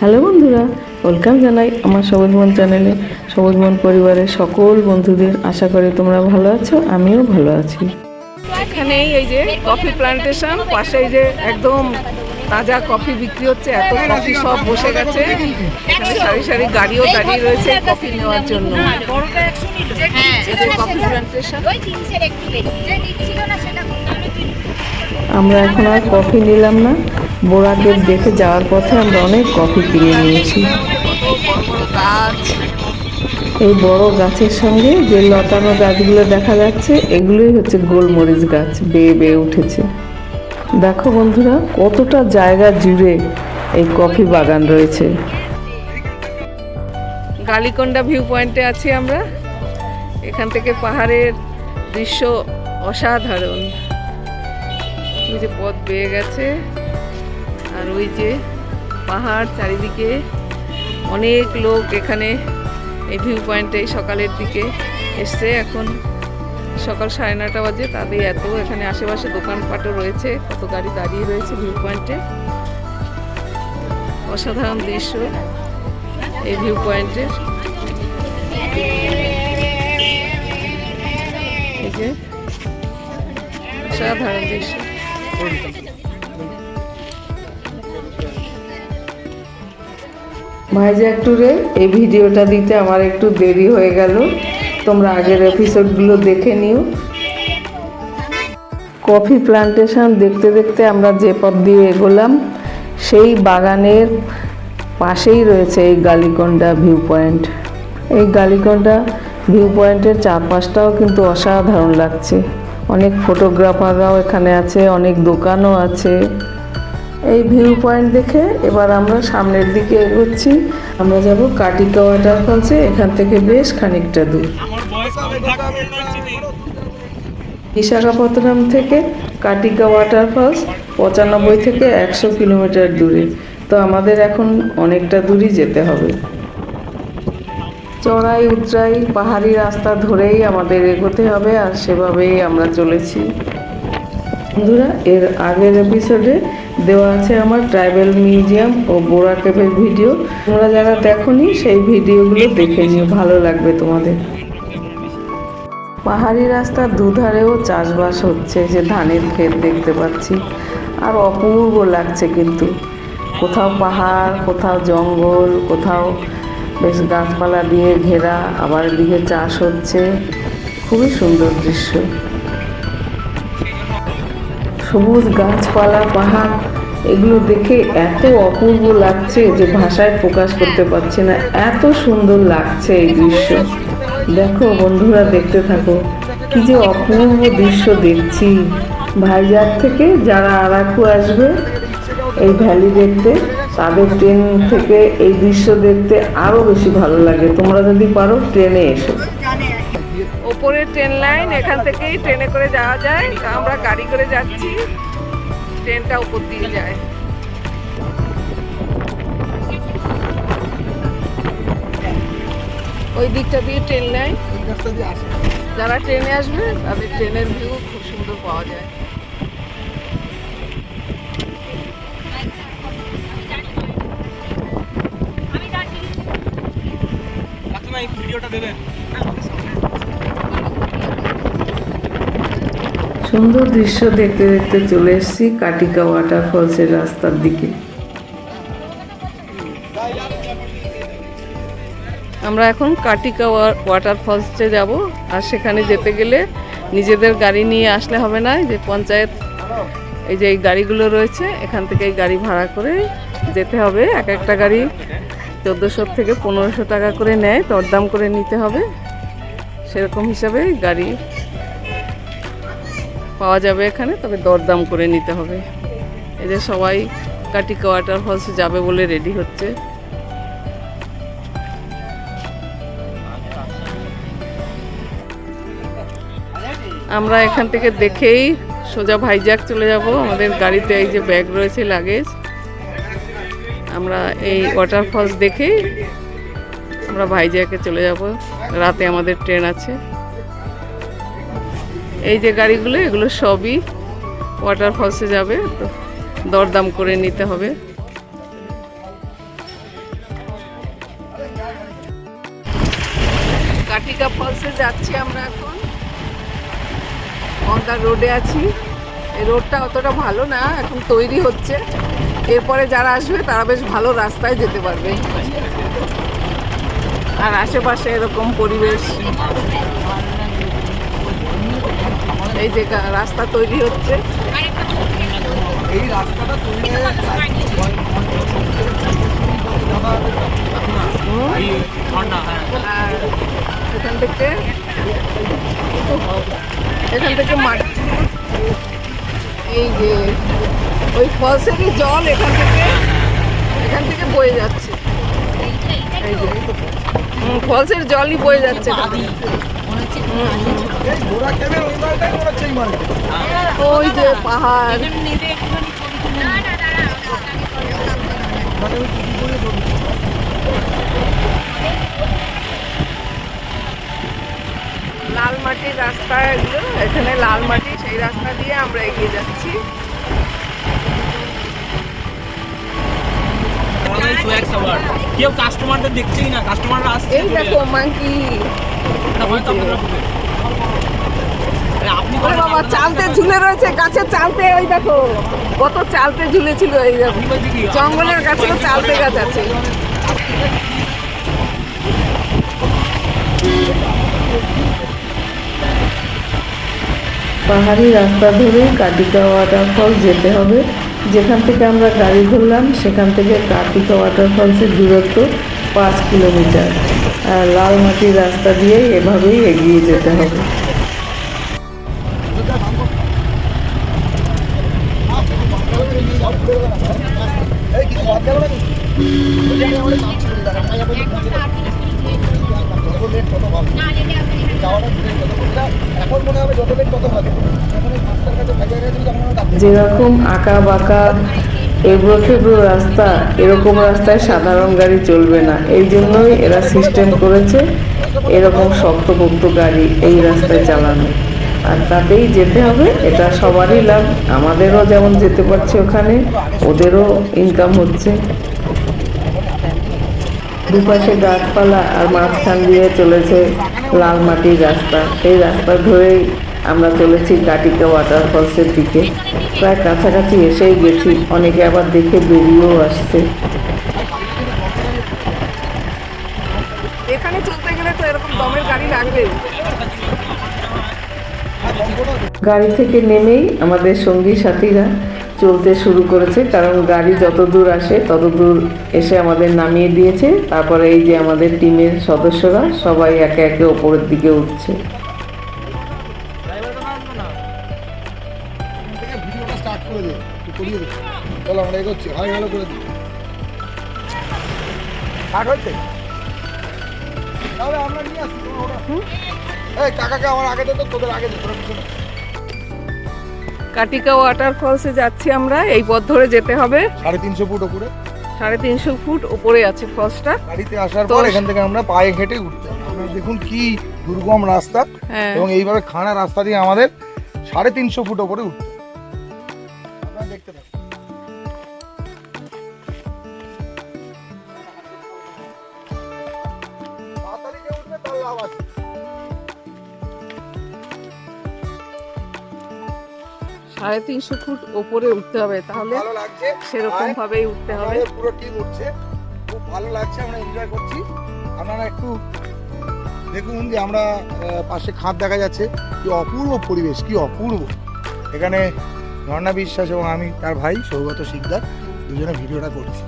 Hello বন্ধুরা welcome জানাই আমার সবুজ মন চ্যানেলে। সবুজ মন পরিবারের সকল বন্ধুদের আশা করি তোমরা ভালো আছো আমিও ভালো আছি। এখানেই এই যে কফি প্লান্টেশন পাশে এই যে একদম তাজা কফি বিক্রি হচ্ছে এত কফি সব বসে গেছে। এখানে সারি সারি গাড়িও দাঁড়িয়ে রয়েছে কফি নেওয়ার জন্য। কফি প্লান্টেশন ওই তিনশের একটু বেশি যে দিচ্ছিল না সেটা আমরা এখন আর কফি নিলাম না। বোরাকে দেখে যাওয়ার পথে আমরা অনেক কফি কিনে নিয়েছি। এই বড় গাছের সঙ্গে যে লতানো গাছগুলো দেখা যাচ্ছে, এগুলোই হচ্ছে গোলমরিচ গাছ, বেয়ে বেয়ে উঠেছে। দেখো বন্ধুরা, কতটা জায়গা জুড়ে এই কফি বাগান রয়েছে। গালিকোন্ডা ভিউ পয়েন্টে আছি আমরা। এখান থেকে পাহাড়ের দৃশ্য অসাধারণ। যে পথ বেয়ে গেছে। আর ওই যে পাহাড় চারিদিকে অনেক লোক এখানে এই ভিউ পয়েন্টে সকালের দিকে এসছে। এখন সকাল সাড়ে নটা বাজে তাদের এত এখানে আশেপাশে দোকানপাটও রয়েছে, কত গাড়ি দাঁড়িয়ে রয়েছে ভিউ পয়েন্টে অসাধারণ দৃশ্য এই ভিউ পয়েন্টের অসাধারণ দৃশ্য। ভাইজ্যাক ট্যুরে এই ভিডিওটা দিতে আমার একটু দেরি হয়ে গেল। তোমরা আগের এপিসোডগুলো দেখে নিও। কফি প্লান্টেশন দেখতে দেখতে আমরা যে পথ দিয়ে এগোলাম, সেই বাগানের পাশেই রয়েছে এই গালিকন্ডা ভিউ পয়েন্ট এই গালিকন্ডা ভিউ পয়েন্টের চারপাশটাও কিন্তু অসাধারণ লাগছে। অনেক ফটোগ্রাফাররাও এখানে আছে, অনেক দোকানও আছে। ভিউ পয়েন্ট দেখে এবার আমরা সামনের দিকে এগোচ্ছি। আমরা যাব কাটিকা ওয়াটারফলসে এখান থেকে বেশ খানিকটা দূর। বিশাখাপত্তনম থেকে কাটিকা ওয়াটারফলস পঁচানব্বই থেকে একশো কিলোমিটার দূরে। তো আমাদের এখন অনেকটা দূরই যেতে হবে। চড়াই উতরাই পাহাড়ি রাস্তা ধরেই আমাদের এগোতে হবে আর সেভাবেই আমরা চলেছি। বন্ধুরা এর আগের এপিসোডে দেওয়া আছে আমার ট্রাইবেল মিউজিয়াম ও বোরা কেবের ভিডিও। তোমরা যারা দেখোনি, সেই ভিডিওগুলো দেখে নিও, ভালো লাগবে তোমাদের। পাহাড়ি রাস্তার দুধারেও চাষবাস হচ্ছে, যে ধানের ক্ষেত দেখতে পাচ্ছি। আর অপূর্ব লাগছে কিন্তু। কোথাও পাহাড়, কোথাও জঙ্গল, কোথাও বেশ গাছপালা দিয়ে ঘেরা, আবার দিকে চাষ হচ্ছে। খুবই সুন্দর দৃশ্য। সবুজ গাছপালা, পাহাড় এগুলো দেখে এত অপূর্ব লাগছে যে ভাষায় প্রকাশ করতে পারছি না। এত সুন্দর লাগছে এই দৃশ্য। দেখো বন্ধুরা, দেখতে থাকো। কি যে অপূর্ব দৃশ্য দেখছি। ভাইজার থেকে যারা আরাকু আসবে এই ভ্যালি দেখতে, তাদের ট্রেন থেকে এই দৃশ্য দেখতে আরও বেশি ভালো লাগে। তোমরা যদি পারো, ট্রেনে এসো। ওপরে ট্রেন লাইন, এখান থেকেই ট্রেনে করে যাওয়া যায়। আমরা গাড়ি করে যাচ্ছি। ট্রেনটা উপর দিয়ে যায়। ওই দিকটা দিয়ে ট্রেন লাইন যারা ট্রেনে আসবে তাদের ট্রেনের ভিউ খুব সুন্দর পাওয়া যায়। সুন্দর দৃশ্য দেখতে দেখতে চলে এসেছি কাটিকা ওয়াটারফলসের রাস্তার দিকে। আমরা এখন কাটিকা ওয়াটার ফলসে যাব, আর সেখানে যেতে গেলে নিজেদের গাড়ি নিয়ে আসলে হবে না যে পঞ্চায়েত, এই যে এই গাড়িগুলো রয়েছে, এখান থেকে এই গাড়ি ভাড়া করে যেতে হবে। এক একটা গাড়ি চোদ্দোশো থেকে পনেরোশো টাকা করে নেয়, দরদাম করে নিতে হবে। সেরকম হিসাবে গাড়ি পাওয়া যাবে এখানে, তবে দরদাম করে নিতে হবে। এই যে সবাই কাটিকা ওয়াটার ফলসে যাবে বলে রেডি হচ্ছে। আমরা এখান থেকে দেখেই সোজা ভাইজাগ চলে যাব। আমাদের গাড়িতে এই যে ব্যাগ রয়েছে লাগেজ আমরা এই ওয়াটারফলস দেখেই আমরা ভাইজাগে চলে যাব। রাতে আমাদের ট্রেন আছে। এই যে গাড়িগুলো, এগুলো সবই ওয়াটার ফলসে যাবে, তো দরদাম করে নিতে হবে। কাটিকা ফলসে যাচ্ছি আমরা এখন। মন্দার রোডে আছি। এই রোডটা অতটা ভালো না, এখন তৈরি হচ্ছে। এরপরে যারা আসবে, তারা বেশ ভালো রাস্তায় যেতে পারবে। আর আশেপাশে এরকম পরিবেশ। এই যে রাস্তা তৈরি হচ্ছে। এই রাস্তাটা তৈরি আর এখান থেকে এখান থেকে মাঠ। এই যে ওই ফলসেরই জল এখান থেকে এখান থেকে বয়ে যাচ্ছে। এই ফলসের জলই বয়ে যাচ্ছে ওই যে পাহাড়। লাল মাটির রাস্তা এগুলো এখানে লাল মাটি সেই রাস্তা দিয়ে আমরা এগিয়ে যাচ্ছি। কেউ কাস্টমারদের দেখছেই না কাস্টমাররা আসছে এই দেখো মাঙ্কি চালতে কত চালতে? জঙ্গলের চালতে পাহাড়ি রাস্তা ধরে কাটিকা ওয়াটারফল যেতে হবে। যেখান থেকে আমরা গাড়ি ধরলাম, সেখান থেকে কাটিকা ওয়াটারফলসের দূরত্ব পাঁচ কিলোমিটার। লাল মাটির রাস্তা দিয়ে এভাবেই এগিয়ে যেতে হবে। যেরকম আঁকা বাঁকা এবড়ো খেবড়ো রাস্তা, এরকম রাস্তায় সাধারণ গাড়ি চলবে না। এই জন্যই এরা সিস্টেম করেছে, এরকম শক্তপোক্ত গাড়ি এই রাস্তায় চালানো। আর তাতেই যেতে হবে, এটা সবারই লাভ। আমাদেরও যেমন যেতে পারছে ওখানে, ওদেরও ইনকাম হচ্ছে। দুপাশে গাছপালা আর মাঝখান দিয়ে চলেছে লাল মাটির রাস্তা। সেই রাস্তা ধরেই আমরা চলেছি কাটিকা ওয়াটারফলসের দিকে। প্রায় কাছাকাছি এসেই গেছি। অনেকে আবার দেখে বেরিয়েও আসছে। এখানে চলতে গেলে তো এরকম দমের গাড়ি লাগবে। গাড়ি থেকে নেমেই আমাদের সঙ্গী সাথীরা চলতে শুরু করেছে কারণ গাড়ি যত দূর আসে তত দূর এসে আমাদের নামিয়ে দিয়েছে। তারপরে এই যে আমাদের টিমের সদস্যরা সবাই একে একে ওপরের দিকে উঠছে। করিয়ে দে চলো আমরা এগোচ্ছি। হাই করে দিই হচ্ছে? তাহলে আমরা নিয়ে আসছি এই কাকাকে আমার আগে দে তো তোদের আগে দে তোরা পিছনে। কাটিকা ওয়াটারফলসে যাচ্ছি আমরা। এই পথ ধরে যেতে হবে। সাড়ে তিনশো ফুট ওপরে। সাড়ে তিনশো ফুট উপরে আছে ফলসটা গাড়িতে আসার পর এখান থেকে আমরা পায়ে হেঁটে উঠতে দেখুন কি দুর্গম রাস্তা। হ্যাঁ। এবং এইভাবে খাড়া রাস্তা দিয়ে আমাদের সাড়ে তিনশো ফুট ওপরে উঠতে সাড়ে তিনশো ফুট উপরে উঠতে হবে তাহলে সেরকম ভাবেই উঠতে হবে। পুরো টিম উঠছে। খুব ভালো লাগছে আমরা এনজয় করছি। আপনারা একটু দেখুন যে আমরা পাশে খাদ দেখা যাচ্ছে। কি অপূর্ব পরিবেশ কি অপূর্ব। এখানে ঝর্ণা বিশ্বাস এবং আমি তার ভাই সৌগত শিকদার দুজনে ভিডিওটা করছি।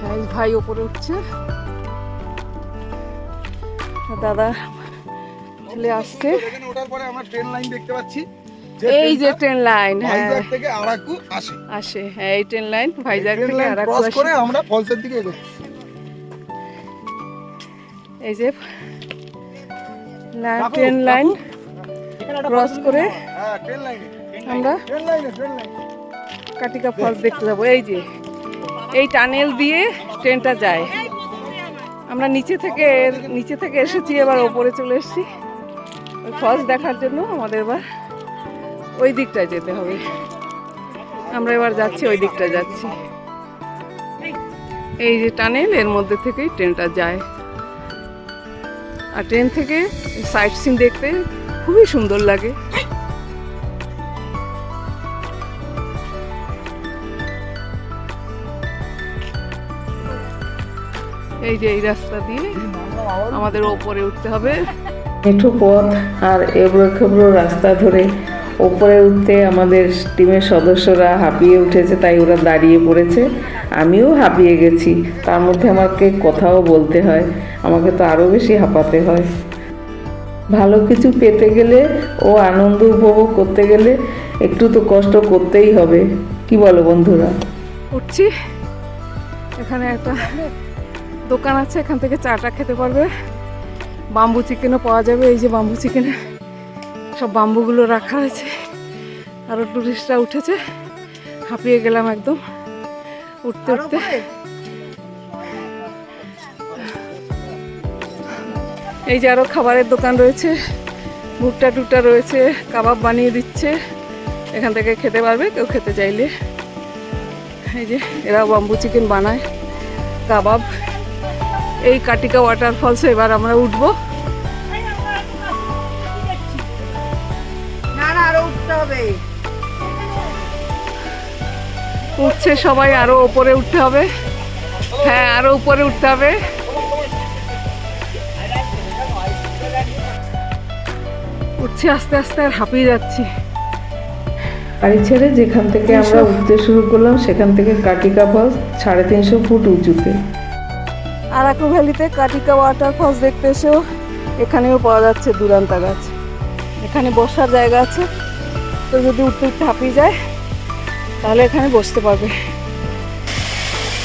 হ্যাঁ ভাই ওপরে উঠছে। দাদা ছেলে আসছে। এখানে পরে আমরা ট্রেন লাইন দেখতে পাচ্ছি এই যে ট্রেন লাইন হ্যাঁ। থেকে আরাকু আসে। আসে হ্যাঁ এই ট্রেন লাইন ভাইজাগ থেকে লাইন আরাকু ক্রস আসে। করে আমরা ফলসের দিকে এগোচ্ছি। এই যে ট্রেন লাইন ক্রস করে হ্যাঁ আমরা কাটিকা ফলস দেখতে যাব। এই যে এই টানেল দিয়ে ট্রেনটা যায়। আমরা নিচে থেকে নিচে থেকে এসেছি এবার ওপরে চলে এসেছি। ফলস দেখার জন্য আমাদের এবার ওই দিকটায় যেতে হবে। আমরা এবার যাচ্ছি ওই দিকটায় যাচ্ছি। এই যে টানেল, এর মধ্যে থেকেই ট্রেনটা যায়। আর ট্রেন থেকে সাইট সিন দেখতে খুবই সুন্দর লাগে। এই যে এই রাস্তা দিয়ে আমাদের ওপরে উঠতে হবে। মেঠো পথ আর এবড়ো খেবড়ো রাস্তা ধরে ওপরে উঠতে আমাদের টিমের সদস্যরা হাঁপিয়ে উঠেছে, তাই ওরা দাঁড়িয়ে পড়েছে। আমিও হাঁপিয়ে গেছি। তার মধ্যে আমাকে কথাও বলতে হয়। আমাকে তো আরও বেশি হাঁপাতে হয়। ভালো কিছু পেতে গেলে ও আনন্দ উপভোগ করতে গেলে একটু তো কষ্ট করতেই হবে। কি বলো বন্ধুরা? উঠছি। এখানে একটা দোকান আছে, এখান থেকে চাটা খেতে পারবে। বাম্বু চিকেনও পাওয়া যাবে এই যে বাম্বু চিকেনে সব বাম্বুগুলো রাখা আছে আরও টুরিস্টরা উঠেছে। হাঁপিয়ে গেলাম একদম। উঠতে উঠতে। এই যে আরও খাবারের দোকান রয়েছে। ভুট্টা টুট্টা রয়েছে। কাবাব বানিয়ে দিচ্ছে। এখান থেকে খেতে পারবে কেউ খেতে চাইলে। এই যে এরা বাম্বু চিকেন বানায়। কাবাব। এই কাটিকা ওয়াটারফলসে এবার আমরা উঠবো। না না আরও উঠতে হবে। উঠছে সবাই আরও উপরে উঠতে হবে। হ্যাঁ আরও উপরে উঠতে হবে। উঠছে আস্তে আস্তে আর হাঁপিয়ে যাচ্ছি। বাড়ি ছেড়ে যেখান থেকে আমরা উঠতে শুরু করলাম সেখান থেকে কাটিকা ফলস সাড়ে তিনশো ফুট উঁচুতে। আরাকু ভ্যালিতে কাটিকা ওয়াটারফলস দেখতে এসেও এখানেও পাওয়া যাচ্ছে দুরান্তা গাছ। এখানে বসার জায়গা আছে। তো যদি উঠতে উঠতে হাঁপিয়ে যায়, তাহলে এখানে বসতে পারবে।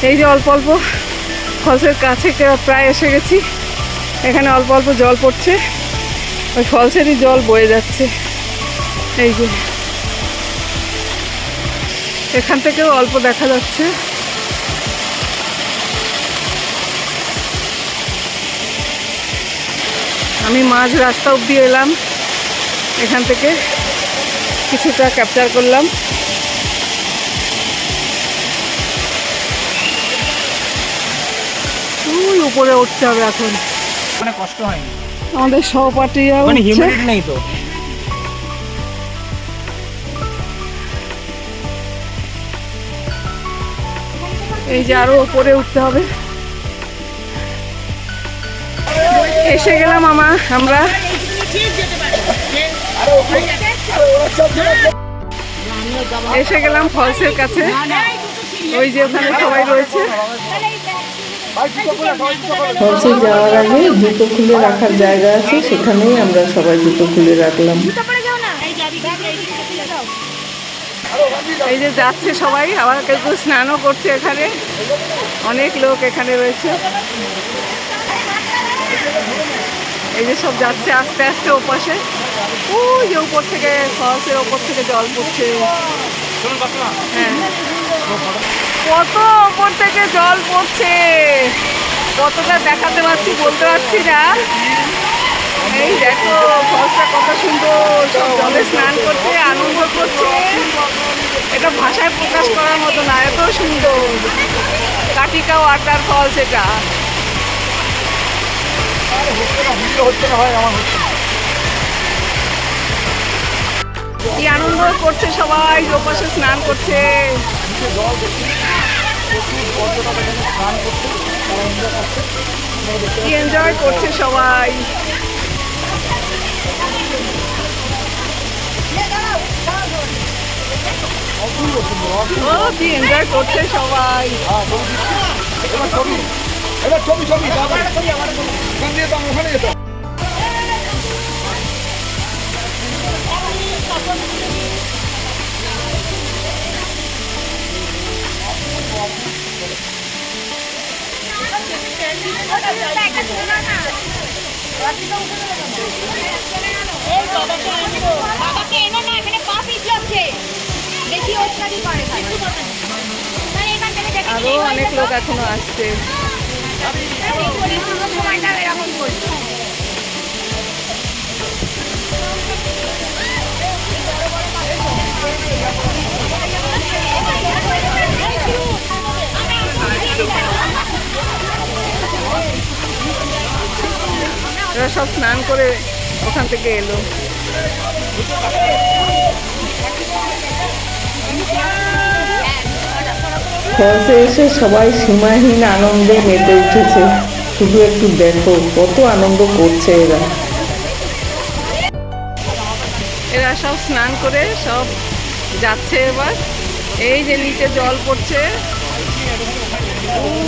এই যে অল্প অল্প ফলসের কাছে প্রায় এসে গেছি। এখানে অল্প অল্প জল পড়ছে। ওই ফলসেরই জল বয়ে যাচ্ছে। এই যে। এখান থেকেও অল্প দেখা যাচ্ছে। আমি মাঝ রাস্তা অবধি এলাম। এখান থেকে কিছুটা ক্যাপচার করলাম। ওই উপরে উঠতে হবে এখন। মানে কষ্ট হয়নি? আমাদের সহপাঠীরা মানে নেই তো? এই যে আরও উপরে উঠতে হবে। এসে গেলাম আমা আমরা। এসে গেলাম ফলসের কাছে। ওই যে ওখানে সবাই রয়েছে। ফলসে যাওয়ার আগে জুতো খুলে রাখার জায়গা আছে সেখানেই আমরা সবাই জুতো খুলে রাখলাম। এই যে যাচ্ছে সবাই আবার কেউ কেউ স্নানও করছে এখানে। অনেক লোক এখানে রয়েছে। এই যে সব যাচ্ছে আস্তে আস্তে ওপাশে। ওই যে উপর থেকে ফলসের ওপর থেকে জল পড়ছে। হ্যাঁ। কত ওপর থেকে জল পড়ছে। কতটা দেখাতে পারছি বলতে পারছি না। এই দেখো, ফলসটা কত সুন্দর। সব জলে স্নান করছে, আনন্দ করছে। এটা ভাষায় প্রকাশ করার মতো না, এত সুন্দর। কাটিকা ওয়াটার ফলস এটা। ভিডিও হচ্ছে না হয় আমার হচ্ছে না। কি আনন্দ করছে সবাই ওপাশে স্নান করছে। কি এনজয় করছে সবাই। ও কি এনজয় করছে সবাই। হ্যাঁ ছবি ছবি এবার ছবি ওখান দিয়ে বাবাকে এনো না এখানে পা পিছলাচ্ছে বেশি অত্যাচারই করে তাহলে এখান থেকে দেখে আরও অনেক লোক এখনও আসছে। সময়টা এরকম করছে সব স্নান করে ওখান থেকে এলো। ফলসে এসে সবাই সীমাহীন আনন্দে মেতে উঠেছে। শুধু একটু দেখো কত আনন্দ করছে এরা। এরা সব স্নান করে সব যাচ্ছে এবার। এই যে নিচে জল পড়ছে।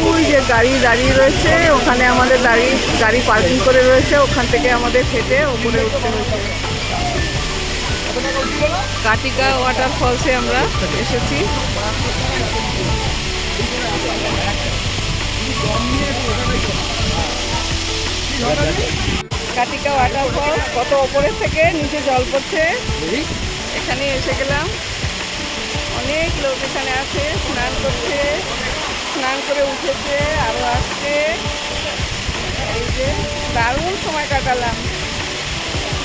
ওই যে গাড়ি দাঁড়িয়ে রয়েছে, ওখানে আমাদের দাঁড়ি গাড়ি পার্কিং করে রয়েছে, ওখান থেকে আমাদের হেঁটে ওপরে উঠতে হয়েছে। কাটিকা ওয়াটার ফলসে আমরা এসেছি। কাটিকা ওয়াটার ফলস কত ওপরের থেকে নিচে জল পড়ছে? এখানে এসে গেলাম। অনেক লোক এখানে আছে, স্নান করছে। স্নান করে উঠেছে আরও আসছে। এই যে দারুণ সময় কাটালাম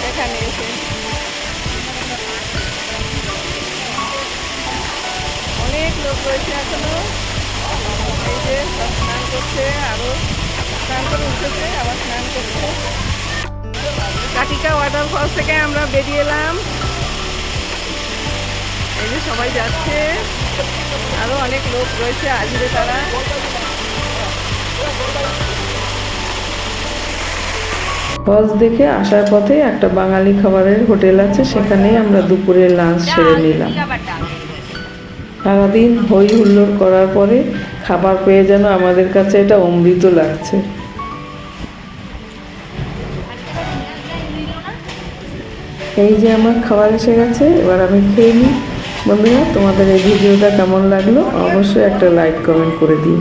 এখানে এসে। অনেক লোক রয়েছে এখনও। এই যে সব স্নান করছে আরও স্নান করে উঠেছে, আবার স্নান করছে। কাটিকা ওয়াটার ফলস থেকে আমরা বেরিয়ে এলাম। এই যে সবাই যাচ্ছে। আরও অনেক লোক রয়েছে, আসবে তারা। ফলস দেখে আসার পথে একটা বাঙালি খাবারের হোটেল আছে, সেখানেই আমরা দুপুরে লাঞ্চ সেরে নিলাম। সারাদিন হই হুল্লোড় করার পরে খাবার পেয়ে যেন আমাদের কাছে এটা অমৃত লাগছে। এই যে আমার খাবার এসে গেছে, এবার আমি খেয়ে নিই। বন্ধুরা তোমাদের এই ভিডিওটা কেমন লাগল? অবশ্যই একটা লাইক কমেন্ট করে দিও।